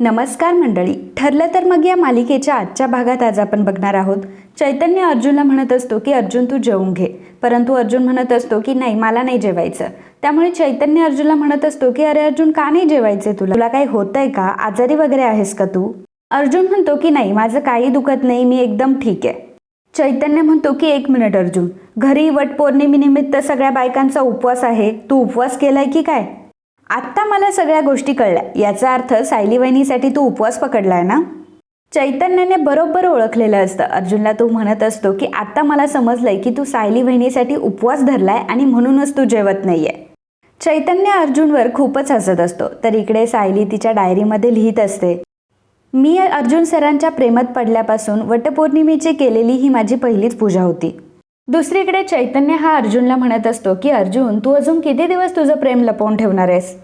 नमस्कार मंडळी. ठरलं तर मग या मालिकेच्या आजच्या भागात आज आपण बघणार आहोत. चैतन्य अर्जुनला म्हणत असतो की अर्जुन तू जेवून घे. परंतु अर्जुन म्हणत असतो की नाही मला नाही जेवायचं. त्यामुळे चैतन्य अर्जुनला म्हणत असतो की अरे अर्जुन का नाही जेवायचे तुला? तुला काही होतंय का? आजारी वगैरे आहेस का तू? अर्जुन म्हणतो की नाही माझं काही दुखत नाही मी एकदम ठीक आहे. चैतन्य म्हणतो की एक मिनिट अर्जुन. घरी वटपौर्णिमेनिमित्त सगळ्या बायकांचा उपवास आहे. तू उपवास केलाय की काय? आत्ता मला सगळ्या गोष्टी कळल्या. याचा अर्थ सायली वहिनीसाठी तू उपवास पकडलाय ना? चैतन्याने बरोबर ओळखलेलं असतं. अर्जुनला तू म्हणत असतो की आत्ता मला समजलंय की तू सायली वहिनीसाठी उपवास धरलाय आणि म्हणूनच तू जेवत नाहीये. चैतन्य अर्जुनवर खूपच हसत असतो. तर इकडे सायली तिच्या डायरीमध्ये लिहित असते मी अर्जुन सरांच्या प्रेमात पडल्यापासून वटपौर्णिमेची केलेली ही माझी पहिलीच पूजा होती. दुसरीकडे चैतन्य हा अर्जुनला म्हणत असतो की अर्जुन तू अजून किती दिवस तुझं प्रेम लपवून ठेवणार आहेस?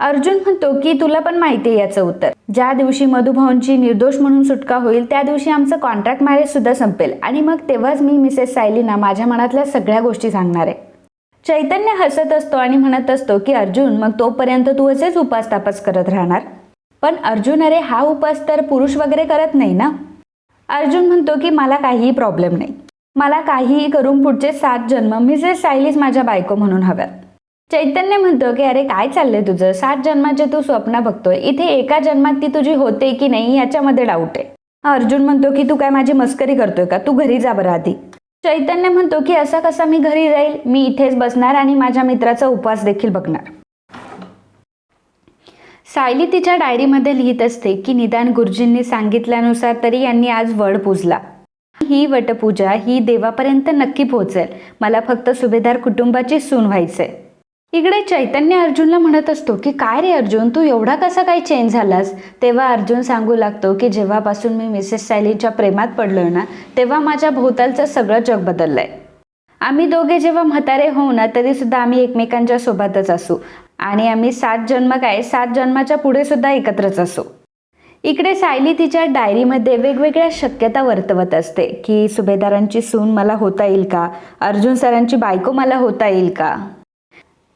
अर्जुन म्हणतो की तुला पण माहिती आहे याचं उत्तर. ज्या दिवशी मधुभाऊंची निर्दोष म्हणून सुटका होईल त्या दिवशी आमचं कॉन्ट्रॅक्ट मॅरेज सुद्धा संपेल. आणि मग तेव्हाच मी मिसेस सायलीना माझ्या मनातल्या सगळ्या गोष्टी सांगणार आहे. चैतन्य हसत असतो आणि म्हणत असतो की अर्जुन मग तोपर्यंत तू असेच उपास तापास करत राहणार? पण अर्जुन अरे हा उपास तर पुरुष वगैरे करत नाही ना? अर्जुन म्हणतो की मला काहीही प्रॉब्लेम नाही. मला काहीही करून पुढचे सात जन्म मिसेस सायलीच माझ्या बायको म्हणून हव्यात. चैतन्य म्हणतो की अरे काय चाललंय तुझं? सात जन्माचे तू स्वप्न बघतोय. इथे एका जन्मात ती तुझी होते की नाही याच्यामध्ये डाऊट आहे. अर्जुन म्हणतो की तू काय माझी मस्करी करतोय का? तू घरी जा बरं आधी. चैतन्य म्हणतो की असा कसा मी घरी जाईल मी इथेच बसणार आणि माझ्या मित्राचा उपवास देखील बघणार. सायली तिच्या डायरीमध्ये लिहित असते की निदान गुरुजींनी सांगितल्यानुसार तरी यांनी आज वड पूजला. ही वटपूजा ही देवापर्यंत नक्की पोहोचेल. मला फक्त सुभेदार कुटुंबाची सून व्हायचे इकडे चैतन्य अर्जुनला म्हणत असतो की काय रे अर्जुन तू एवढा कसा काय चेंज झालास? तेव्हा अर्जुन सांगू लागतो की जेव्हापासून मी मिसेस सायलीच्या प्रेमात पडलो ना तेव्हा माझ्या भोवतालचं सगळं जग बदललंय. आम्ही दोघे जेव्हा म्हातारे होऊ ना तरी सुद्धा आम्ही एकमेकांच्या सोबतच असू. आणि आम्ही सात जन्म काय सात जन्माच्या पुढे सुद्धा एकत्रच असू. इकडे सायली तिच्या डायरीमध्ये वेगवेगळ्या शक्यता वर्तवत असते की सुभेदारांची सून मला होता येईल का? अर्जुन सरांची बायको मला होता येईल का?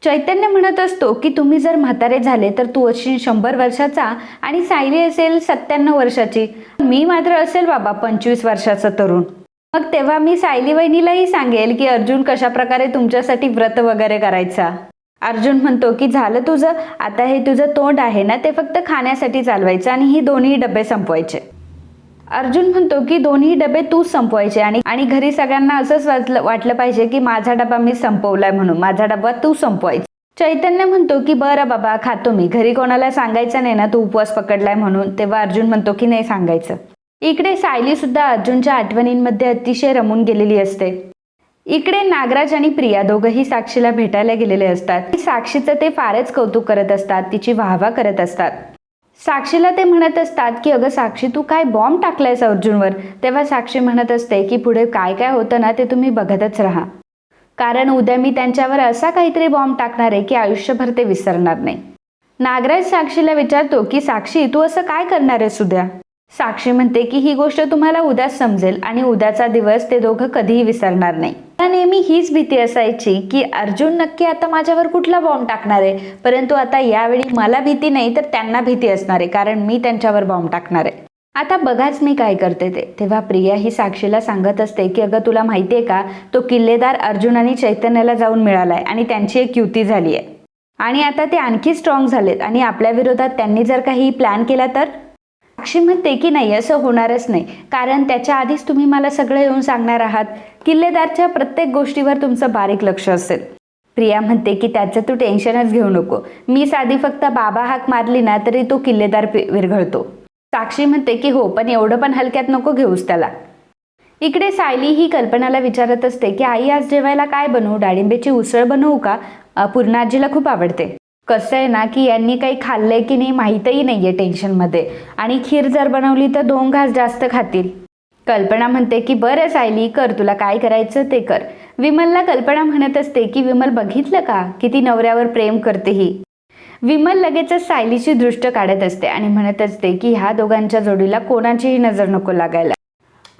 चैतन्य म्हणत असतो की तुम्ही जर म्हातारे झाले तर तू असशील शंभर वर्षाचा आणि सायली असेल सत्त्याण्णव वर्षाची. मी मात्र असेल बाबा पंचवीस वर्षाचा तरुण. मग तेव्हा मी सायली वहिनीलाही सांगेल की अर्जुन कशा प्रकारे तुमच्यासाठी व्रत वगैरे करायचा? अर्जुन म्हणतो की झालं तुझं आता हे तुझं तोंड आहे ना ते फक्त खाण्यासाठी चालवायचं आणि ही दोन्ही डबे संपवायचे. अर्जुन म्हणतो की दोन्ही डबे तूच संपवायचे आणि आणि घरी सगळ्यांना असंच वाटलं वाटलं पाहिजे की माझा डबा मी संपवलाय म्हणून माझा डबा तू संपवायचा. चैतन्य म्हणतो की बरं बाबा खातो मी. घरी कोणाला सांगायचं नाही ना तू उपवास पकडलाय म्हणून. तेव्हा अर्जुन म्हणतो की नाही सांगायचं. इकडे सायली सुद्धा अर्जुनच्या आठवणींमध्ये अतिशय रमून गेलेली असते. इकडे नागराज आणि प्रिया दोघंही साक्षीला भेटायला गेलेले असतात. साक्षीचं ते फारच कौतुक करत असतात. तिची वाहवा करत असतात. साक्षीला ते म्हणत असतात की अगं साक्षी तू काय बॉम्ब टाकलायस अर्जुनवर? तेव्हा साक्षी म्हणत असते की पुढे काय काय होतं ना ते तुम्ही बघतच राहा. कारण उद्या मी त्यांच्यावर असा काहीतरी बॉम्ब टाकणार आहे की आयुष्यभर ते विसरणार नाही. नागराज साक्षीला विचारतो की साक्षी तू असं काय करणार आहेस उद्या? साक्षी म्हणते की ही गोष्ट तुम्हाला उद्या समजेल आणि उद्याचा दिवस ते दोघं कधीही विसरणार नाही. मला नेहमी हीच भीती असायची की अर्जुन नक्की आता माझ्यावर कुठला बॉम्ब टाकणार आहे? परंतु आता यावेळी मला भीती नाही तर त्यांना भीती असणार आहे कारण मी त्यांच्यावर बॉम्ब टाकणार आहे. आता बघाच मी काय करते ते. तेव्हा प्रिया ही साक्षीला सांगत असते की अगं तुला माहिती आहे का? तो किल्लेदार अर्जुन आणि चैतन्याला जाऊन मिळालाय आणि त्यांची एक युती झाली आहे आणि आता ते आणखी स्ट्रॉंग झालेत आणि आपल्या विरोधात त्यांनी जर काही प्लॅन केला तर? साक्षी म्हणते की नाही असं होणारच नाही. कारण त्याच्या आधीच तुम्ही मला सगळं येऊन सांगणार आहात. किल्लेदारच्या प्रत्येक गोष्टीवर तुमचं बारीक लक्ष असेल. प्रिया म्हणते की त्याचं तू टेन्शनच घेऊ नको. मी साधी फक्त बाबा हाक मारली ना तरी तो किल्लेदार विरघळतो. साक्षी म्हणते की हो पण एवढं पण हलक्यात नको घेऊस त्याला. इकडे सायली ही कल्पनाला विचारत असते की आई आज जेवायला काय बनवू? डाळिंबेची उसळ बनवू का? पूर्णाजीला खूप आवडते. कसं आहे ना की यांनी काही खाल्लंय की नाही माहीतही नाही आहे टेन्शनमध्ये आणि खीर जर बनवली तर दोन घास जास्त खातील. कल्पना म्हणते की बरं सायली कर तुला काय करायचं ते कर. विमलला कल्पना म्हणत असते की विमल बघितलं का किती नवऱ्यावर प्रेम करते ही? विमल लगेचच सायलीची दृष्ट काढत असते आणि म्हणत असते की ह्या दोघांच्या जोडीला कोणाचीही नजर नको लागायला.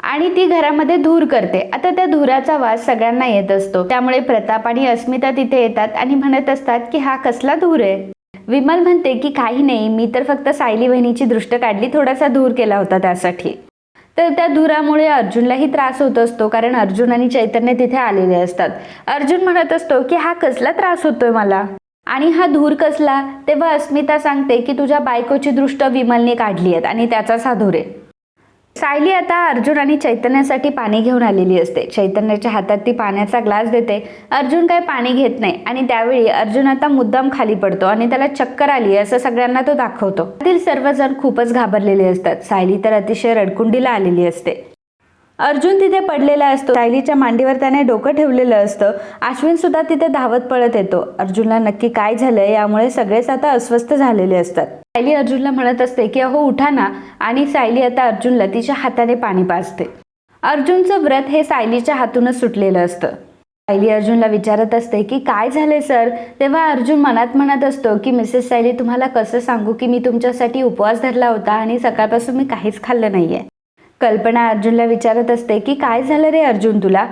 आणि ती घरामध्ये धूर करते. आता त्या धुराचा वास सगळ्यांना येत असतो. त्यामुळे प्रताप आणि अस्मिता तिथे येतात आणि म्हणत असतात की हा कसला धूर आहे? विमल म्हणते की काही नाही. मी तर फक्त सायली बहिणीची दृष्ट काढली. थोडासा धूर केला होता त्यासाठी. तर त्या धुरामुळे अर्जुनलाही त्रास होत असतो कारण अर्जुन आणि चैतन्य तिथे आलेले असतात. अर्जुन म्हणत असतो की हा कसला त्रास होतोय मला? आणि हा धूर कसला? तेव्हा अस्मिता सांगते की तुझ्या बायकोची दृष्ट विमलने काढली आहेत आणि त्याचाच हा धूर आहे. सायली आता अर्जुन आणि चैतन्यासाठी पाणी घेऊन आलेली असते. चैतन्याच्या हातात ती पाण्याचा ग्लास देते. अर्जुन काही पाणी घेत नाही आणि त्यावेळी अर्जुन आता मुद्दाम खाली पडतो आणि त्याला चक्कर आली असं सगळ्यांना तो दाखवतो. त्यातील सर्वजण खूपच घाबरलेले असतात. सायली तर अतिशय रडकुंडीला आलेली असते. अर्जुन तिथे पडलेला असतो. सायलीच्या मांडीवर त्याने डोकं ठेवलेलं असतं. अश्विन सुद्धा तिथे धावत पळत येतो. अर्जुनला नक्की काय झालंय यामुळे सगळेच आता अस्वस्थ झालेले असतात. सायली अर्जुनला म्हणत असते की अहो उठा ना. आणि सायली आता अर्जुनला तिच्या हाताने पाणी पाजते. अर्जुनचं व्रत हे सायलीच्या हातूनच सुटलेलं असतं. सायली अर्जुनला विचारत असते की काय झाले सर? तेव्हा अर्जुन मनात म्हणत असतो की मिसेस सायली तुम्हाला कसं सांगू की मी तुमच्यासाठी उपवास धरला होता आणि सकाळपासून मी काहीच खाल्लं नाहीये. कल्पना अर्जुनला विचारत असते की काय झालं रे अर्जुन तुला?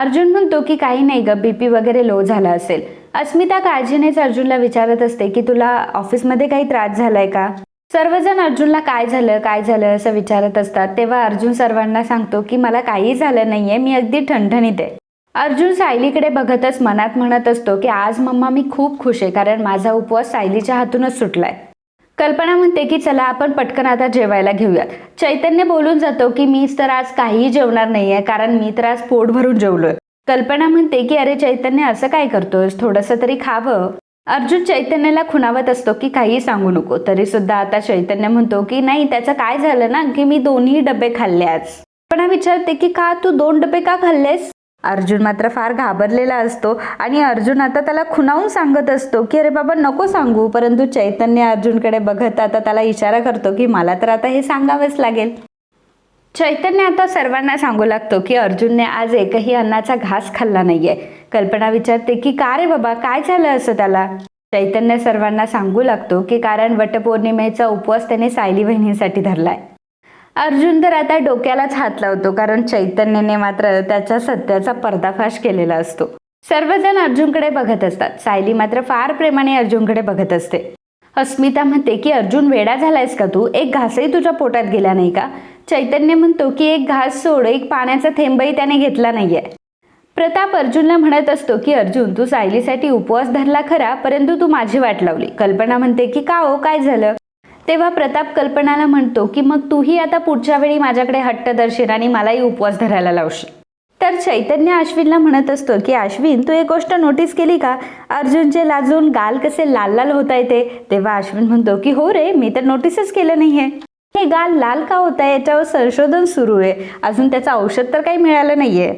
अर्जुन म्हणतो की काही नाही ग बीपी वगैरे लो झाला असेल. अस्मिता काळजीनेच अर्जुनला विचारत असते की तुला ऑफिसमध्ये काही त्रास झालाय का? सर्वजण अर्जुनला काय झालं? काय झालं? असं विचारत असतात. तेव्हा अर्जुन सर्वांना सांगतो की मला काही झालं नाहीये मी अगदी ठणठणीत आहे. अर्जुन सायलीकडे बघतच मनात म्हणत असतो की आज मम्मा मी खूप खुश आहे कारण माझा उपवास सायलीच्या हातूनच सुटलाय. कल्पना म्हणते की चला आपण पटकन आता जेवायला घेऊयात. चैतन्य बोलून जातो की मीच तर आज काहीही जेवणार नाहीये कारण मी तर आज पोट भरून जेवलोय. कल्पना म्हणते की अरे चैतन्य असं काय करतोस थोडंसं तरी खावं. अर्जुन चैतन्याला खुणावत असतो की काही सांगू नको. तरी सुद्धा आता चैतन्य म्हणतो की नाही त्याचं काय झालं ना की मी दोन्ही डबे खाल्ले आज. कल्पना विचारते की का तू दोन डबे का खाल्लेस? अर्जुन मात्र फार घाबरलेला असतो आणि अर्जुन आता त्याला खुणावून सांगत असतो की अरे बाबा नको सांगू परंतु चैतन्य अर्जुनकडे बघत आता त्याला इशारा करतो की मला तर आता हे सांगावंच लागेल. चैतन्य आता सर्वांना सांगू लागतो की अर्जुनने आज एकही अन्नाचा घास खाल्ला नाहीये. कल्पना विचारते की का रे बाबा काय झालं असं त्याला? चैतन्य सर्वांना सांगू लागतो की कारण वटपौर्णिमेचा उपवास त्याने सायली बहिणींसाठी धरलाय. अर्जुन तर आता डोक्यालाच हात लावतो कारण चैतन्यने मात्र त्याच्या सत्याचा पर्दाफाश केलेला असतो. सर्वजण अर्जुनकडे बघत असतात. सायली मात्र फार प्रेमाने अर्जुनकडे बघत असते. अस्मिता म्हणते की अर्जुन वेडा झालायस का तू? एक घासही तुझ्या पोटात गेला नाही का? चैतन्य म्हणतो की एक घास सोड एक पाण्याचा थेंबही त्याने घेतला नाहीये. प्रताप अर्जुनला म्हणत असतो की अर्जुन तू सायलीसाठी उपवास धरला खरा परंतु तू माझी वाट लावली. कल्पना म्हणते की का हो? काय झालं? तेव्हा प्रताप कल्पनाला म्हणतो की मग तूही आता पुढच्या वेळी माझ्याकडे हट्ट दर्शील आणि मलाही उपवास धरायला लावशील. तर चैतन्य अश्विनला म्हणत असतो की अश्विन तू एक गोष्ट नोटीस केली का? अर्जुनचे लाजून गाल कसे लाल लाल होत आहे तेव्हा अश्विन म्हणतो की हो रे मी तर नोटीसच केलं नाहीये. हे गाल लाल का होत आहे? याच्यावर संशोधन सुरू आहे. अजून त्याचं औषध तर काही मिळालं नाहीये.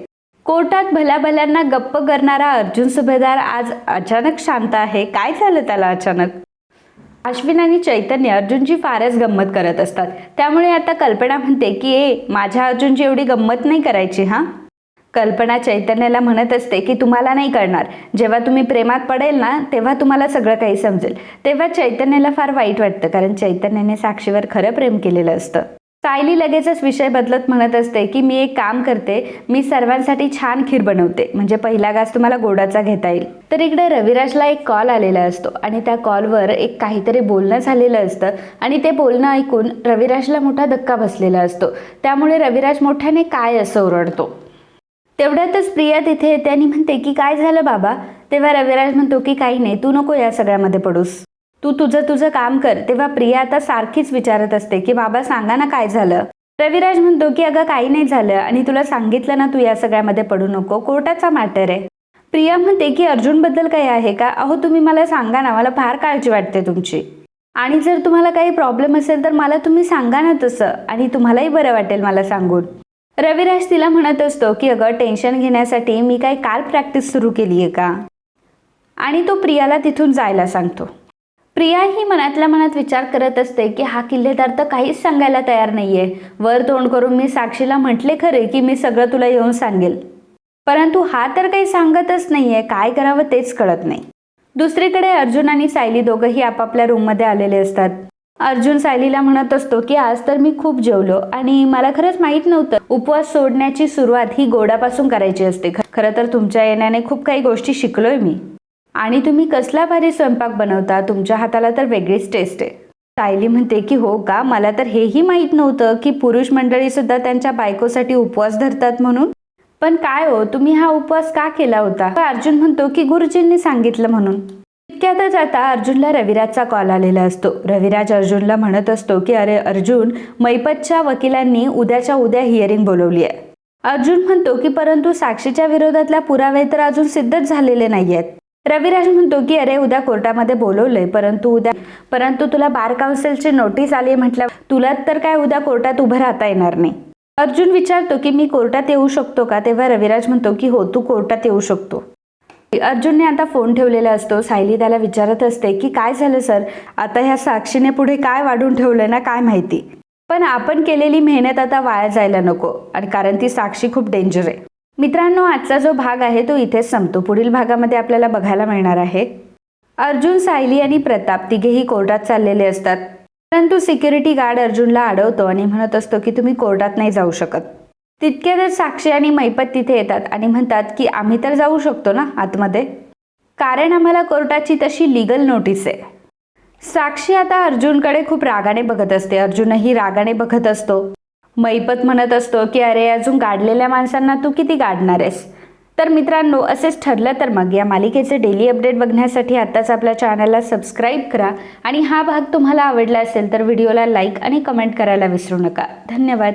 कोर्टात भल्या भल्यांना गप्प करणारा अर्जुन सुभेदार आज अचानक शांत आहे. काय झालं त्याला अचानक? अश्विन आणि चैतन्य अर्जुनची फारच गंमत करत असतात. त्यामुळे आता कल्पना म्हणते की ए माझ्या अर्जुनची एवढी गंमत नाही करायची हां? कल्पना चैतन्याला म्हणत असते की तुम्हाला नाही करणार जेव्हा तुम्ही प्रेमात पडेल ना तेव्हा तुम्हाला सगळं काही समजेल. तेव्हा चैतन्याला फार वाईट वाटतं कारण चैतन्याने साक्षीवर खरं प्रेम केलेलं असतं. सायली लगेचच विषय बदलत म्हणत असते की मी एक काम करते. मी सर्वांसाठी छान खीर बनवते. म्हणजे पहिला घास तुम्हाला गोडाचा घेता येईल. तर इकडे रविराजला एक कॉल आलेला असतो आणि त्या कॉलवर एक काहीतरी बोलणं झालेलं असतं आणि ते बोलणं ऐकून रविराजला मोठा धक्का बसलेला असतो. त्यामुळे रविराज मोठ्याने काय असं ओरडतो? तेवढ्यातच प्रिया तिथे येते आणि म्हणते की काय झालं बाबा? तेव्हा रविराज म्हणतो की काही नाही. तू नको या सगळ्यामध्ये पडूस. तू तुझं तुझं काम कर. तेव्हा प्रिया आता सारखीच विचारत असते की बाबा सांगा ना काय झालं? रविराज म्हणतो की अगं काही नाही झालं आणि तुला सांगितलं ना तू या सगळ्यामध्ये पडू नको. कोर्टाचा मॅटर आहे. प्रिया म्हणते की अर्जुनबद्दल काही आहे का? अहो तुम्ही मला सांगा ना. मला फार काळजी वाटते तुमची. आणि जर तुम्हाला काही प्रॉब्लेम असेल तर मला तुम्ही सांगा ना तसं आणि तुम्हालाही बरं वाटेल मला सांगून. रविराज तिला म्हणत असतो की अगं टेन्शन घेण्यासाठी मी काही काल प्रॅक्टिस सुरू केली आहे का? आणि तो प्रियाला तिथून जायला सांगतो. प्रिया ही मनातल्या मनात विचार करत असते की हा किल्लेदार तर काहीच सांगायला तयार नाहीये. वर तोंड करून मी साक्षीला म्हटले खरे की मी सगळं तुला येऊन सांगेल. परंतु हा तर काही सांगतच नाहीये. काय करावं तेच कळत नाही. दुसरीकडे अर्जुन आणि सायली दोघंही आपापल्या रूममध्ये आलेले असतात. अर्जुन सायलीला म्हणत असतो की आज तर मी खूप जेवलो आणि मला खरंच माहीत नव्हतं. उपवास सोडण्याची सुरुवात ही गोडापासून करायची असते. खरं तर तुमच्या येण्याने खूप काही गोष्टी शिकलोय मी. आणि तुम्ही कसला भारी स्वयंपाक बनवता? तुमच्या हाताला तर वेगळीच टेस्ट आहे. सायली म्हणते की हो का? मला तर हेही माहीत नव्हतं की पुरुष मंडळी सुद्धा त्यांच्या बायकोसाठी उपवास धरतात म्हणून. पण काय हो? तुम्ही हा उपवास का केला होता? अर्जुन म्हणतो की गुरुजींनी सांगितलं म्हणून. इतक्यातच आता अर्जुनला रविराजचा कॉल आलेला असतो. रविराज अर्जुनला म्हणत असतो की अरे अर्जुन मैपतच्या वकिलांनी उद्याच्या उद्या हिअरिंग बोलवली आहे. अर्जुन म्हणतो की परंतु साक्षीच्या विरोधातल्या पुरावे तर अजून सिद्धच झालेले नाही आहेत रविराज म्हणतो की अरे उद्या कोर्टामध्ये बोलवलंय परंतु उद्या परंतु तुला बार काउन्सिलची नोटीस आली म्हटलं तुला तर काय उद्या कोर्टात उभं राहता येणार नाही. अर्जुन विचारतो की मी कोर्टात येऊ शकतो का? तेव्हा रविराज म्हणतो की हो तू कोर्टात येऊ शकतो. अर्जुनने आता फोन ठेवलेला असतो. सायली त्याला विचारत असते की काय झालं सर? आता ह्या साक्षीने पुढे काय वाढून ठेवलं ना काय माहिती? पण आपण केलेली मेहनत आता वाया जायला नको आणि कारण ती साक्षी खूप डेंजर आहे. मित्रांनो आजचा जो भाग आहे तो इथेच संपतो. पुढील भागामध्ये आपल्याला बघायला मिळणार आहे. अर्जुन सायली आणि प्रताप तिघेही कोर्टात चाललेले असतात. परंतु सिक्युरिटी गार्ड अर्जुनला अडवतो आणि म्हणत असतो की तुम्ही कोर्टात नाही जाऊ शकत. तितक्यातच साक्षी आणि मैपत तिथे येतात आणि म्हणतात की आम्ही तर जाऊ शकतो ना आतमध्ये? कारण आम्हाला कोर्टाची तशी लिगल नोटीस आहे. साक्षी आता अर्जुनकडे खूप रागाने बघत असते. अर्जुनही रागाने बघत असतो. मैपत म्हणत असतो की अरे अजून गाडलेल्या माणसांना तू किती गाडणार आहेस? तर मित्रांनो असेच ठरलं तर मग या मालिकेचे डेली अपडेट बघण्यासाठी आत्ताच आपल्या चॅनलला सबस्क्राईब करा. आणि हा भाग तुम्हाला आवडला असेल तर व्हिडिओला लाईक आणि कमेंट करायला विसरू नका. धन्यवाद.